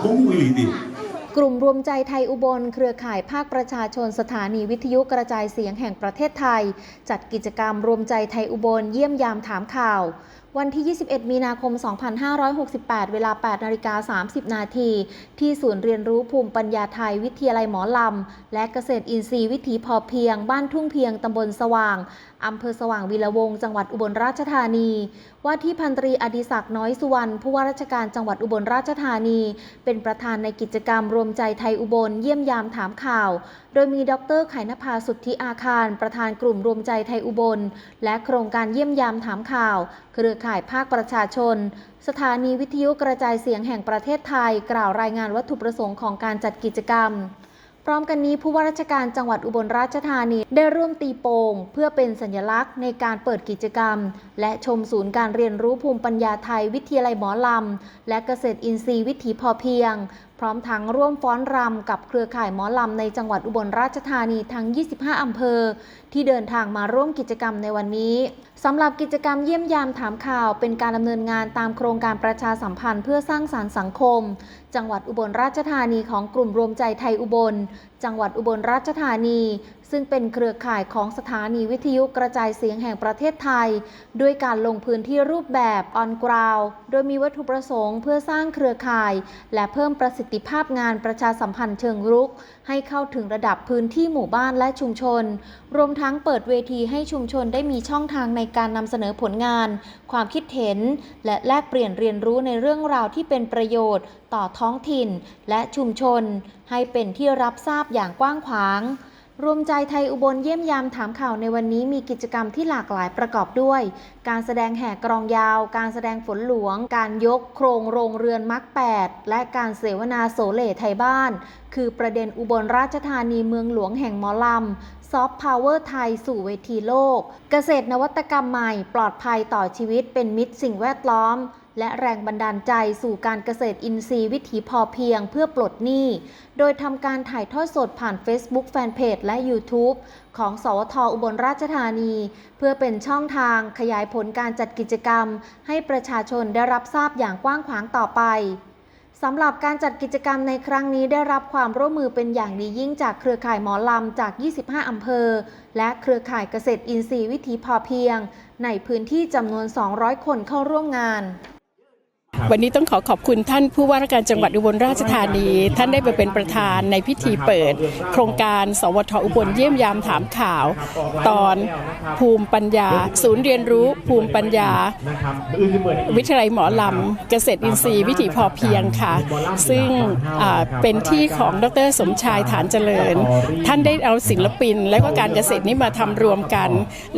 คุ้มวิลีดิกลุ่มรวมใจไทยอุบล เครือข่ายภาคประชาชนสถานีวิทยุกระจายเสียงแห่งประเทศไทย จัดกิจกรรมรวมใจไทยอุบลเยี่ยมยามถามข่าว วันที่ 21 มีนาคม 2568 เวลา 8นาฬิกา30 นาที ที่ศูนย์เรียนรู้ภูมิปัญญาไทยวิทยาลัยหมอลำ และเกษตรอินทรีย์วิถีพอเพียง บ้านทุ่งเพียง ตำบลสว่าง อำเภอสว่างวีระวงศ์จังหวัดอุบลราชธานี ว่าที่พันตรีอดิศักดิ์น้อยสุวรรณ ผู้ว่าราชการจังหวัดอุบลราชธานี เป็นประธานในกิจกรรมรวมใจไทยอุบลเยี่ยมยามถามข่าว โดยมีดรไขนภาสุทธิอาคาร ประธานกลุ่มรวมใจไทยอุบล และโครงการเยี่ยมยามถามข่าว เครือข่ายภาคประชาชน สถานีวิทยุกระจายเสียงแห่งประเทศไทย กล่าวรายงานวัตถุประสงค์ของการจัดกิจกรรม พร้อมกันนี้ผู้ว่าราชการจังหวัดอุบลราชธานีได้ร่วมตีโป่งเพื่อเป็นสัญลักษณ์ในการเปิดกิจกรรม และชมศูนย์การเรียนรู้ภูมิปัญญาไทยวิทยาลัยหมอลำ และเกษตรอินทรีย์วิถีพอเพียงพร้อมทั้งร่วมฟ้อนรำกับเครือข่ายหมอลำในจังหวัดอุบลราชธานีทั้ง 25 อำเภอ ที่เดินทางมาร่วมกิจกรรมในวันนี้สำหรับกิจกรรมเยี่ยมยามถามข่าว เป็นการดำเนินงานตามโครงการประชาสัมพันธ์เพื่อสร้างสารรค์สังคม จังหวัดอุบลราชธานีของกลุ่มรวมใจไทยอุบล จังหวัดอุบลราชธานี ซึ่งเป็นเครือข่ายของสถานีวิทยุกระจายเสียงแห่งประเทศไทย ด้วยการลงพื้นที่รูปแบบ on ground โดยมีวัตถุประสงค์เพื่อสร้างเครือข่าย และเพิ่มประสิทธิภาพงานประชาสัมพันธ์เชิงรุก ให้เข้าถึงระดับพื้นที่หมู่บ้านและชุมชน รวมทั้งเปิดเวทีให้ชุมชนได้มีช่องทางในการนำเสนอผลงาน ความคิดเห็น และแลกเปลี่ยนเรียนรู้ในเรื่องราวที่เป็นประโยชน์ ต่อท้องถิ่น และชุมชน ให้เป็นที่รับทราบอย่างกว้างขวาง รวมใจไทยอุบลเยี่ยมยามถามข่าวในวันนี้มีกิจกรรมที่หลากหลายประกอบด้วย การแสดงแห่กรองยาว การแสดงฝนหลวง การยกโครงโรงเรือนมักแปดและการเสวนาโสเลไทยบ้าน คือประเด็นอุบลราชธานีเมืองหลวงแห่งหมอลำซอฟต์พาวเวอร์ไทยสู่เวทีโลก เกษตรนวัตกรรมใหม่ ปลอดภัยต่อชีวิตเป็นมิตรสิ่งแวดล้อม และแรงบันดาลใจสู่การเกษตรอินทรีย์วิถีพอเพียงเพื่อปลดหนี้ โดยทำการถ่ายทอดสดผ่าน Facebook Fanpage และ YouTube ของ สวทอุบลราชธานี เพื่อเป็นช่องทางขยายผลการจัดกิจกรรม ให้ประชาชนได้รับทราบอย่างกว้างขวางต่อไปสำหรับการจัดกิจกรรมในครั้งนี้ได้รับความร่วมมือเป็นอย่างดียิ่งจากเครือข่ายหมอลำจาก 25 อำเภอ และเครือข่ายเกษตรอินทรีย์วิถีพอเพียง ในพื้นที่จำนวน 200 คนเข้าร่วมงาน วันนี้ต้องขอขอบคุณท่านผู้ว่าราชการจังหวัดอุบลราชธานี ท่านได้ไปเป็นประธานในพิธีเปิด โครงการสวทอุบลเยี่ยมยามถามข่าว ตอนภูมิปัญญา ศูนย์เรียนรู้ภูมิปัญญา วิทยาลัยหมอลำ เกษตรอินทรีย์วิถีพอเพียงค่ะ ซึ่งเป็นที่ของดรสมชายฐานเจริญ ท่านได้เอาศิลปิน และก็การเกษตรนี้มาทำรวมกัน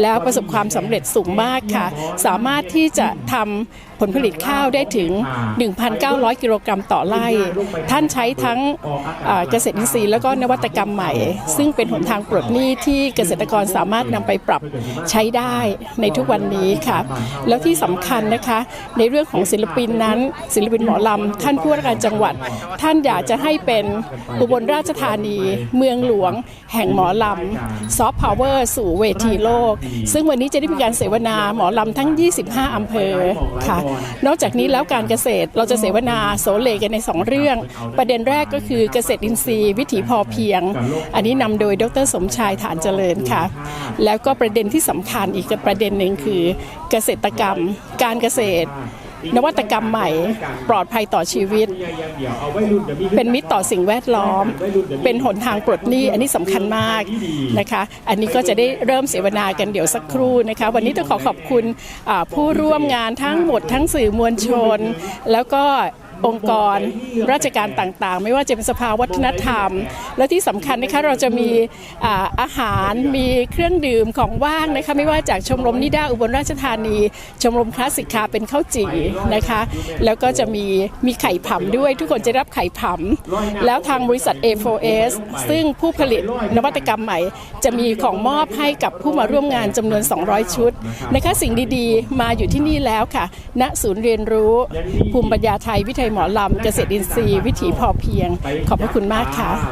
แล้วประสบความสำเร็จสูงมากค่ะ สามารถที่จะทำผลผลิตข้าวได้ถึง1,900 กิโลกรัมต่อไร่ ท่านใช้ทั้งอ่าเกษตรอินทรีย์แล้วก็นวัตกรรมใหม่ ซึ่งเป็นหนทางปลดหนี้ที่เกษตรกรสามารถนำไปปรับใช้ได้ในทุกวันนี้ค่ะ แล้วที่สำคัญนะคะ ในเรื่องของศิลปินนั้น ศิลปินหมอลำ ท่านผู้ว่าราชการจังหวัด ท่านอยากจะให้เป็นอุบลราชธานี เมืองหลวง แห่งหมอลำซอฟต์พาวเวอร์สู่เวทีโลก ซึ่งวันนี้จะได้มีการเสวนาหมอลำทั้ง 25 อำเภอค่ะ นอกจากนี้แล้วการเกษตร เราจะเสวนาโสเลกันใน 2 เรื่อง ประเด็นแรกก็คือเกษตรอินทรีย์ วิถีพอเพียง อันนี้นำโดยดรสมชายฐานเจริญค่ะ แล้วก็ประเด็นที่สำคัญอีกประเด็นหนึ่งคือเกษตรกรรม การเกษตร นวัตกรรมใหม่ ปลอดภัยต่อชีวิต เป็นมิตรต่อสิ่งแวดล้อม เป็นหนทางปลดหนี้อันนี้สำคัญมากนะคะ อันนี้ก็จะได้เริ่มเสวนากันเดี๋ยวสักครู่นะคะ วันนี้ต้องขอขอบคุณผู้ร่วมงานทั้งหมดทั้งสื่อมวลชน แล้วก็ องค์กรราชการต่างๆ ไม่ว่าจะเป็นสภาวัฒนธรรม และที่สำคัญนะคะเราจะมีอาหารมีเครื่องดื่มของว่างนะคะไม่ว่าจากชมรมนิด้าอุบลราชธานี ชมรมคลาสสิกคาเป็นข้าวจี่นะคะ แล้วก็จะมีมีไข่ผำด้วย ทุกคนจะได้รับไข่ผำแล้วทางบริษัท A4S ซึ่งผู้ผลิตนวัตกรรมใหม่ จะมีของมอบให้กับผู้มาร่วมงานจำนวน 200 ชุดนะคะสิ่งดีๆ มาอยู่ที่นี่แล้วค่ะ ณศูนย์เรียนรู้ภูมิปัญญาไทยวิทยาหมอลำเกษตรอินทรีย์ วิถีพอเพียง ขอบพระคุณมากค่ะ